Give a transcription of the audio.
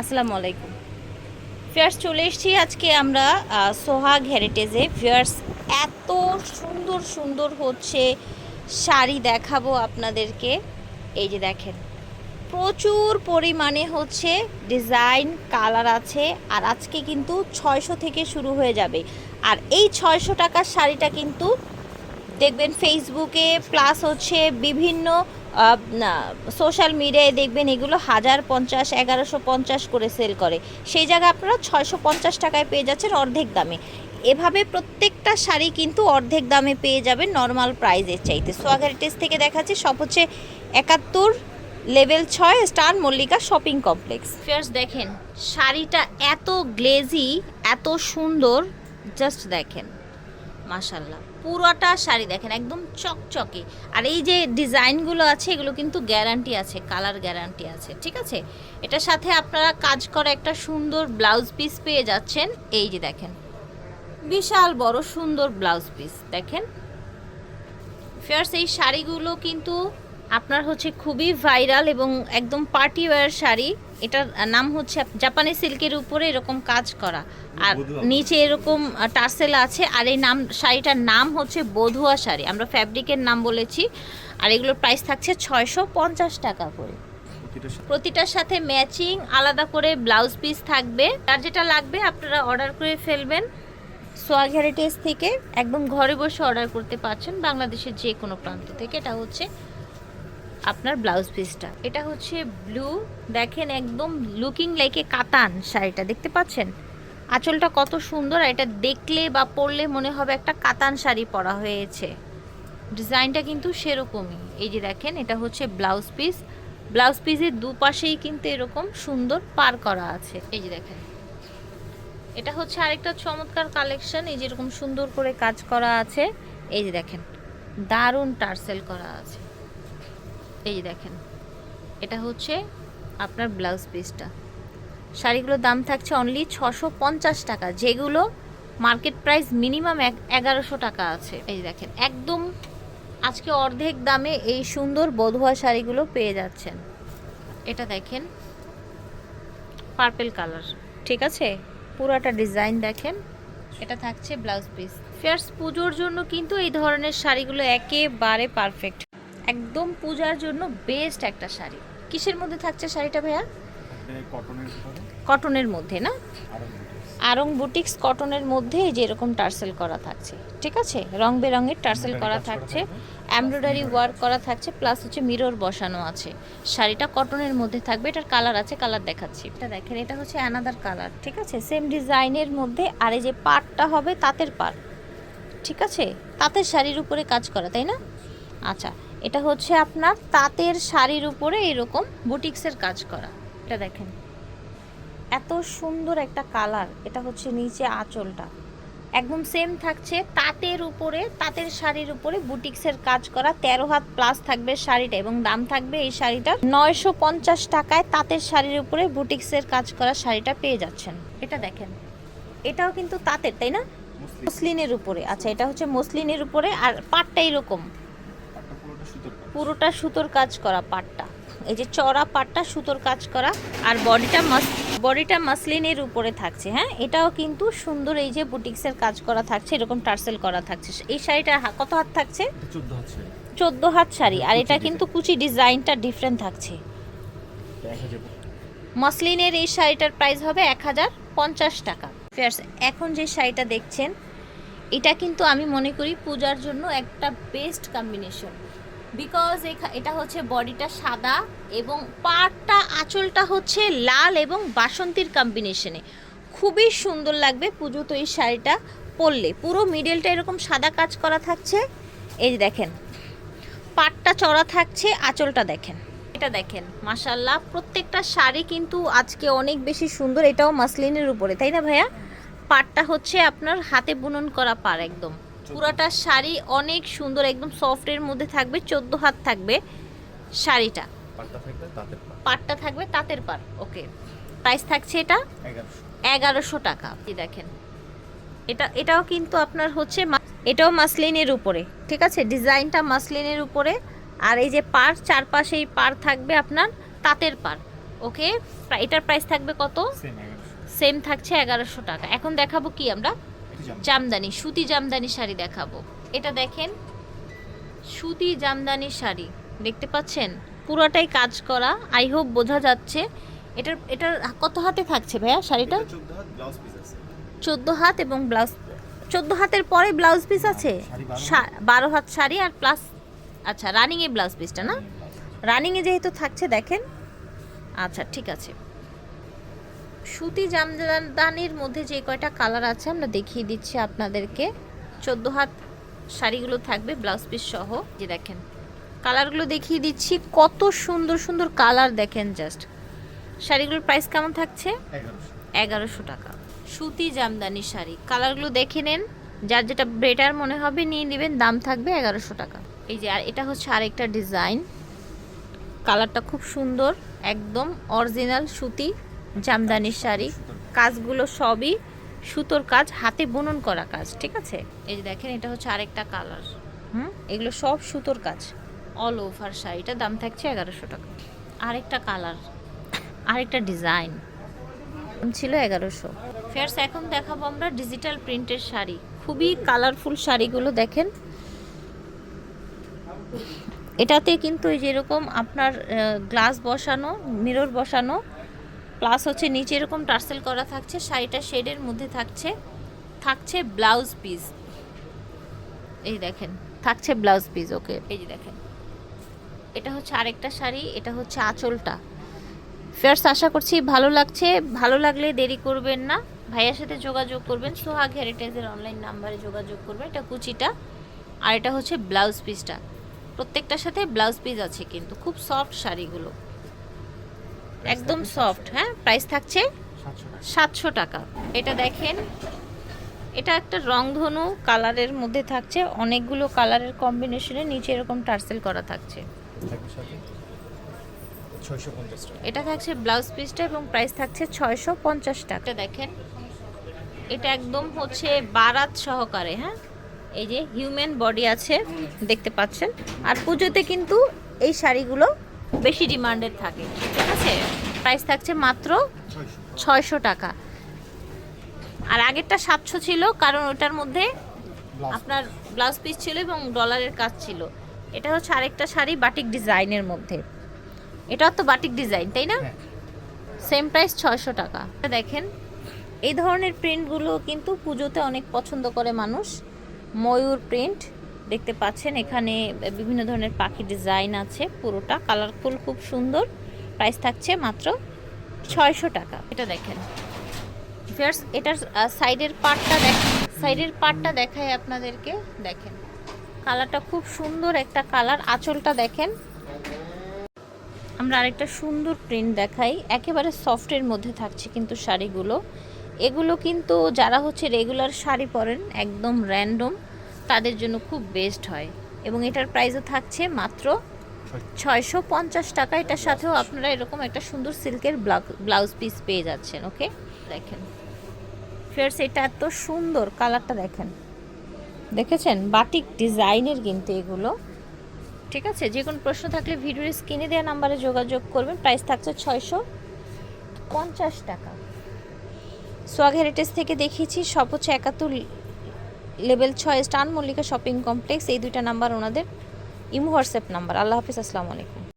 আসসালামু আলাইকুম। ফিয়ার্স চলে এসেছি আজকে আমরা সোহাগ হেরিটেজে ফিয়ার্স এত সুন্দর সুন্দর হচ্ছে শাড়ি দেখাবো আপনাদেরকে। এই যে দেখেন, প্রচুর পরিমাণে হচ্ছে ডিজাইন কালার আছে, আর আজকে কিন্তু ছয়শো থেকে শুরু হয়ে যাবে। আর এই ছয়শো টাকার শাড়িটা কিন্তু দেখবেন ফেসবুকে প্লাস হচ্ছে বিভিন্ন সোশ্যাল মিডিয়ায় দেখবেন এগুলো হাজার পঞ্চাশ, এগারোশো পঞ্চাশ করে সেল করে। সেই জায়গায় আপনারা ছয়শো পঞ্চাশ টাকায় পেয়ে যাচ্ছেন অর্ধেক দামে। এভাবে প্রত্যেকটা শাড়ি কিন্তু অর্ধেক দামে পেয়ে যাবেন নর্মাল প্রাইজের চাইতে। সোয়াগারিটেস থেকে দেখাচ্ছে, সব হচ্ছে একাত্তর লেভেল ছয়, স্টার মল্লিকা শপিং কমপ্লেক্স ফিয়ার্স দেখেন, শাড়িটা এত গ্লেজি এত সুন্দর জাস্ট দেখেন। মাশাল্লাহ পুরোটা শাড়ি দেখেন, একদম চকচকে। আর এই যে ডিজাইনগুলো আছে, এগুলো কিন্তু গ্যারান্টি আছে, কালার গ্যারান্টি আছে, ঠিক আছে? এটার সাথে আপনারা কাজ করা একটা সুন্দর ব্লাউজ পিস পেয়ে যাচ্ছেন। এই যে দেখেন, বিশাল বড় সুন্দর ব্লাউজ পিস, দেখেন? ফিয়ার্স এই শাড়িগুলো কিন্তু আপনার হচ্ছে খুবই ভাইরাল এবং একদম পার্টি ওয়্যার শাড়ি। এটার নাম হচ্ছে জাপানি সিল্কের উপরে এরকম কাজ করা। আর নিচে এরকম টার্সেল আছে আর এই নাম শাড়িটার নাম হচ্ছে বধুয়া শাড়ি। আমরা ফ্যাব্রিকের নাম বলেছি আর এগুলোর প্রাইস থাকছে ছয়শো পঞ্চাশ টাকা করে। প্রতিটার সাথে ম্যাচিং আলাদা করে ব্লাউজ পিস থাকবে। আর যেটা লাগবে আপনারা অর্ডার করে ফেলবেন। সোয়াগ হেরিটেজ থেকে একদম ঘরে বসে অর্ডার করতে পারছেন বাংলাদেশের যে কোনো প্রান্ত থেকে। এটা হচ্ছে আপনার ব্লাউজ পিসটা। এটা হচ্ছে ব্লু, দেখেন একদম লুকিং লাইক এ কাতান শাড়িটা, দেখতে পাচ্ছেন? আঁচলটা কত সুন্দর, আর এটা দেখলে বা পরলে মনে হবে একটা কাতান শাড়ি পরা হয়েছে। ডিজাইনটা কিন্তু সেরকমই। এই যে দেখেন, এটা হচ্ছে ব্লাউজ পিস। ব্লাউজ পিসের দুপাশেই কিন্তু এরকম সুন্দর পার করা আছে। এই যে দেখেন। এটা হচ্ছে আরেকটা চমৎকার কালেকশন, এই যে এরকম সুন্দর করে কাজ করা আছে। এই যে দেখেন, দারুণ টার্সেল করা আছে। এই দেখেন। এটা হচ্ছে আপনার ব্লাউজ পিসটা। শাড়িগুলোর দাম থাকছে অনলি ছশো পঞ্চাশ টাকা, যেগুলো মার্কেট প্রাইস মিনিমাম এক এগারোশো টাকা আছে। এই দেখেন, একদম আজকে অর্ধেক দামে এই সুন্দর বধুয়া শাড়িগুলো পেয়ে যাচ্ছেন। এটা দেখেন পার্পেল কালার ঠিক আছে? পুরাটা ডিজাইন দেখেন, এটা থাকছে ব্লাউজ পিস। ফেয়ার্স পুজোর জন্য কিন্তু এই ধরনের শাড়িগুলো একেবারে পারফেক্ট একদম পূজার জন্য বেস্ট একটা শাড়ি। কিসের মধ্যে থাকছে শাড়িটা ভাইয়া? কটনের মধ্যে না? আরং বুটিক্স কটনের মধ্যে এই যে এরকম টার্সেল করা থাকছে। ঠিক আছে? রং বেরঙের টার্সেল করা থাকছে। এমব্রয়ডারি ওয়ার্ক করা থাকছে প্লাস হচ্ছে মিরর বসানো আছে। শাড়িটা কটনের মধ্যে থাকবে এটার কালার আছে কালার দেখাচ্ছি। এটা দেখেন এটা হচ্ছে অ্যানাদার কালার ঠিক আছে? সেম ডিজাইনের মধ্যে আর এই যে পাটটা হবে তাঁতের পাট ঠিক আছে? তাঁতের শাড়ির উপরে কাজ করা তাই না? আচ্ছা এটা হচ্ছে আপনার তাঁতের শাড়ির উপরে এরকম বুটিক্সের কাজ করা। এটা দেখেন। এত সুন্দর একটা কালার। এটা হচ্ছে নিচে আঁচলটা। একদম সেম থাকছে তাঁতের উপরে তাঁতের শাড়ির উপরে বুটিক্সের কাজ করা। তেরো হাত প্লাস থাকবে শাড়িটা এবং দাম থাকবে এই শাড়িটা নয়শো পঞ্চাশ টাকায় তাঁতের শাড়ির উপরে বুটিক্সের কাজ করা শাড়িটা পেয়ে যাচ্ছেন। এটা দেখেন। এটাও কিন্তু তাঁতের তাই না? মসলিনের উপরে। আচ্ছা এটা হচ্ছে মসলিনের উপরে আর পাটটা এরকম। পুরোটা সুতোর কাজ। করা পাটটা। এই যে চড়া পাটটা সুতোর কাজ করা। আর বডিটা মাস বডিটা মাসলিনের উপরে থাকছে হ্যাঁ? এটাও কিন্তু সুন্দর এই যে বুটিক্সের কাজ করা থাকছে এরকম টার্সেল করা থাকছে। এই শাড়িটা কত হাত থাকছে? চোদ্দ হাত শাড়ি। আর এটা কিন্তু কুচি ডিজাইনটা ডিফারেন্ট থাকছে। মসলিনের এই শাড়িটার প্রাইস হবে এক হাজার পঞ্চাশ টাকা। এখন যে শাড়িটা দেখছেন এটা কিন্তু আমি মনে করি পূজার জন্য একটা বেস্ট কম্বিনেশন বিকজ এটা হচ্ছে বডিটা সাদা এবং পাটটা আঁচলটা হচ্ছে লাল এবং বাসন্তীর কম্বিনেশনে খুবই সুন্দর লাগবে পুজো তো এই শাড়িটা পরলে। পুরো মিডলটা এরকম সাদা কাজ করা থাকছে। এই যে দেখেন পাটটা চড়া থাকছে, আঁচলটা দেখেন। এটা দেখেন মাশাল্লাহ প্রত্যেকটা শাড়ি কিন্তু আজকে অনেক বেশি সুন্দর, এটাও মাসলিনের উপরে, তাই না ভাইয়া? পাটটা হচ্ছে আপনার হাতে বুনন করা পার একদম। পুরাটা শাড়ি অনেক সুন্দর একদম সফটের মধ্যে থাকবে চোদ্দ হাত থাকবে শাড়িটা। পাটটা থাকবে তাঁতের পাট। পার ওকে প্রাইস থাকছে এটা এগারোশো। টাকা। দেখেন এটা এটাও কিন্তু আপনার হচ্ছে এটাও মাসলিনের উপরে ঠিক আছে? ডিজাইনটা মাসলিনের উপরে আর এই যে পার চারপাশে এই পার থাকবে আপনার তাঁতের পার ওকে এটার প্রাইস থাকবে কত? সেম থাকছে এগারোশো টাকা। এখন দেখাবো কি আমরা জামদানি। সুতি জামদানি শাড়ি দেখাবো। এটা দেখেন সুতি জামদানি শাড়ি দেখতে পাচ্ছেন? পুরোটাই কাজ করা আই হোপ বোঝা যাচ্ছে। এটার এটার কত হাতে থাকছে ভাইয়া শাড়িটা? চোদ্দ হাত এবং ব্লাউজ চোদ্দ হাতের পরে ব্লাউজ পিস আছে? বারো হাত শাড়ি আর প্লাস আচ্ছা রানিংয়ে ব্লাউজ পিসটা না? রানিংয়ে যেহেতু থাকছে দেখেন? আচ্ছা ঠিক আছে। সুতি জামদানির মধ্যে যে কয়টা কালার আছে আমরা দেখিয়ে দিচ্ছি আপনাদেরকে। চোদ্দ হাত শাড়িগুলো থাকবে ব্লাউজ পিস সহ। যে দেখেন কালারগুলো দেখিয়ে দিচ্ছি। কত সুন্দর সুন্দর কালার দেখেন জাস্ট। শাড়িগুলোর প্রাইস কেমন থাকছে? এগারোশো টাকা। সুতি জামদানি শাড়ি। কালারগুলো দেখে নেন। যার যেটা বেটার মনে হবে নিয়ে নেবেন দাম থাকবে এগারোশো টাকা। এই যে আর এটা হচ্ছে আরেকটা ডিজাইন। কালারটা খুব সুন্দর একদম অরিজিনাল সুতি। জামদানি শাড়ি কাজগুলো সবই সুতোর কাজ হাতে বুনন করা কাজ ঠিক আছে? এই যে দেখেন এটা হচ্ছে আরেকটা কালার। হুম? এগুলো সব সুতোর কাজ। অল ওভার শাড়িটার দাম থাকছে এগারোশো টাকা। আরেকটা কালার আরেকটা ডিজাইন। ছিল এগারোশো। ফেয়ার্স এখন দেখাবো আমরা ডিজিটাল প্রিন্টের শাড়ি। খুবই কালারফুল শাড়িগুলো দেখেন। এটাতে কিন্তু এই যেরকম আপনার গ্লাস বসানো মিরর বসানো প্লাস হচ্ছে নিচে এরকম টার্সেল করা থাকছে, শাড়িটা শেডের মধ্যে থাকছে থাকছে ব্লাউজ পিস। এই দেখেন, থাকছে ব্লাউজ পিস, ওকে। এই যে দেখেন, এটা হচ্ছে আরেকটা শাড়ি, এটা হচ্ছে আঁচলটা। ফেয়ার্স আশা করছি ভালো লাগছে, ভালো লাগলে দেরি করবেন না। ভাইয়ার সাথে যোগাযোগ করবেন, সোহাগ হেরিটেজের অনলাইন নাম্বারে যোগাযোগ করবেন এটা কুচিটা। আর এটা হচ্ছে ব্লাউজ পিসটা। প্রত্যেকটার সাথে ব্লাউজ পিস আছে কিন্তু, খুব সফট শাড়িগুলো। একদম সফট হ্যাঁ? প্রাইস থাকছে সাতশো টাকা। এটা দেখেন এটা একটা রংধনু কালারের মধ্যে থাকছে অনেকগুলো কালারের কম্বিনেশনে নিচে এরকম টার্সেল করা থাকছে। এটা থাকছে ব্লাউজ পিসটা এবং প্রাইস থাকছে ছয়শো পঞ্চাশ টাকা। দেখেন এটা একদম হচ্ছে বারাত সহকারে হ্যাঁ? এই যে হিউম্যান বডি আছে দেখতে পাচ্ছেন। আর পুজোতে কিন্তু এই শাড়িগুলো বেশি ডিমান্ডের থাকে ঠিক আছে? প্রাইস থাকছে মাত্র ছয়শো টাকা। আর আগেরটা সাতশো ছিল কারণ ওটার মধ্যে আপনার ব্লাউজ পিস ছিল এবং ডলারের কাজ ছিল। এটা হচ্ছে আরেকটা শাড়ি বাটিক ডিজাইনের মধ্যে। এটাও তো বাটিক ডিজাইন তাই না? হ্যাঁ। সেম প্রাইস ছয়শো টাকা। দেখেন এই ধরনের প্রিন্টগুলো কিন্তু পুজোতে অনেক পছন্দ করে মানুষ। ময়ূর প্রিন্ট দেখতে পাচ্ছেন, এখানে বিভিন্ন ধরনের পাখি ডিজাইন আছে পুরোটা। কালারফুল, খুব সুন্দর। প্রাইস থাকছে মাত্র ছয়শো টাকা। এটা দেখেন। ফিয়ার্স এটার সাইডের পার্টটা দেখ, সাইডের পার্টটা দেখাই আপনাদেরকে। দেখেন, কালারটা খুব সুন্দর একটা কালার। আঁচলটা দেখেন। আমরা আরেকটা সুন্দর প্রিন্ট দেখাই। একেবারে সফটের মধ্যে থাকছে কিন্তু শাড়িগুলো। এগুলো কিন্তু যারা হচ্ছে রেগুলার শাড়ি পরেন, একদম র্যান্ডম। তাদের জন্য খুব বেস্ট হয়। এবং এটার প্রাইসও থাকছে মাত্র ছয়শো পঞ্চাশ টাকা। এটার সাথেও আপনারা এরকম একটা সুন্দর সিল্কের ব্লাউজ পিস পেয়ে যাচ্ছেন ওকে দেখেন। ফেয়ার্স এটা এত সুন্দর কালারটা দেখেন। দেখেছেন? বাটিক ডিজাইনের কিন্তু এগুলো। ঠিক আছে? যে কোনো প্রশ্ন থাকলে ভিডিওর স্ক্রিনে দেওয়া নাম্বারে যোগাযোগ করবেন। প্রাইস থাকছে ছয়শো পঞ্চাশ টাকা। সোয়াগ হেরিটেজ থেকে দেখিয়েছি সব হচ্ছে একাত্তর লেভেল ছয় স্টান, মল্লিকা শপিং কমপ্লেক্স, এই দুইটা নাম্বার ওনাদের, ইমো হোয়াটসঅ্যাপ নাম্বার। আল্লাহ হাফিজ, আসসালামু আলাইকুম।